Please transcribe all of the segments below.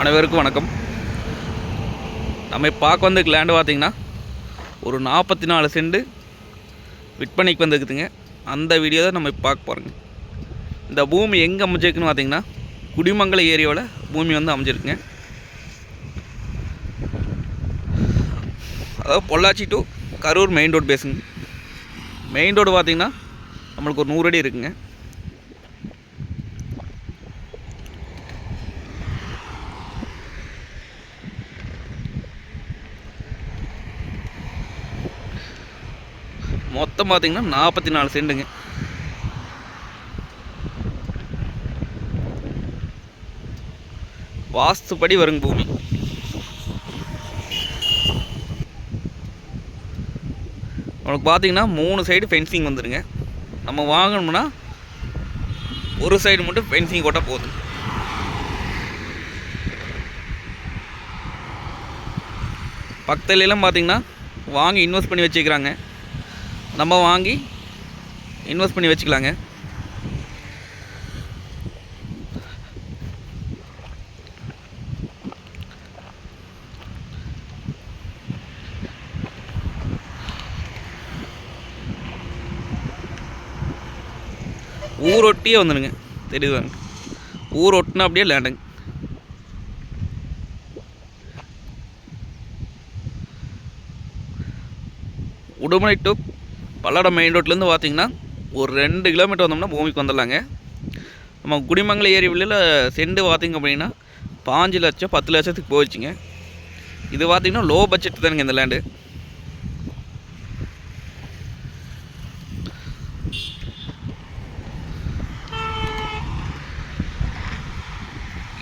அனைவருக்கும் வணக்கம். நம்ம பார்க்க வந்த லேண்டு பார்த்திங்கன்னா ஒரு நாற்பத்தி நாலு செண்டு விற்பனைக்கு வந்துருக்குதுங்க. அந்த வீடியோ தான் நம்ம பார்க்க போகிறோங்க இந்த பூமி எங்கே அமைஞ்சிருக்குன்னு பார்த்திங்கன்னா குடிமங்கல ஏரியாவில் பூமி வந்து அமைஞ்சிருக்குங்க. அதாவது Pollachi to Karur main road பேசுங்க மெயின் ரோடு பார்த்திங்கன்னா நம்மளுக்கு ஒரு நூறு அடி இருக்குங்க. மொத்தம் பார்த்தீங்கன்னா நாற்பத்தி நாலு செண்டுங்க. வாஸ்துப்படி வருங்க பூமி. உங்களுக்கு பார்த்தீங்கன்னா மூணு சைடு ஃபென்சிங் வந்துடுங்க நம்ம வாங்கணும்னா ஒரு சைடு மட்டும் ஃபென்சிங் போட்டால் போதும். பக்கத்துலலாம் பார்த்தீங்கன்னா வாங்கி இன்வெஸ்ட் பண்ணி வச்சுக்கிறாங்க. நம்ம வாங்கி இன்வெஸ்ட் பண்ணி வச்சுக்கலாங்க. ஊர் ஒட்டியே வந்துடுங்க. தெரியுதாங்க ஊர் ஒட்டினா அப்படியே லேண்டுங்க உடுமலை டு பல்லடம் மெயின் ரோட்லேருந்து பார்த்தீங்கன்னா ஒரு ரெண்டு கிலோமீட்டர் வந்தோம்னா பூமிக்கு வந்துடலாங்க. நம்ம குடிமங்கல ஏரி வெளியில் செண்டு பார்த்தீங்க அப்படின்னா பாஞ்சு லட்சம் பத்து லட்சத்துக்கு போயிடுச்சுங்க. இது பார்த்திங்கன்னா லோ பட்ஜெட் தானுங்க இந்த லேண்டு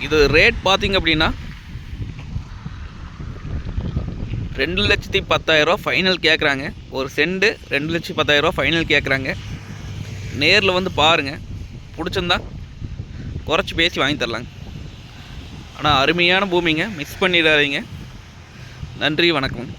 இது ரேட் பார்த்தீங்க அப்படின்னா ரெண்டு லட்சத்தி பத்தாயிரரூவா ஃபைனல் கேட்குறாங்க ஒரு செண்டு ரெண்டு லட்சத்தி பத்தாயிரரூவா ஃபைனல் கேட்குறாங்க நேரில் வந்து பாருங்கள் பிடிச்சிருந்தா குறைச்சி பேசி வாங்கி தரலாங்க. ஆனால் அருமையான பூமிங்க. மிஸ் பண்ணிடாதீங்க. நன்றி வணக்கம்.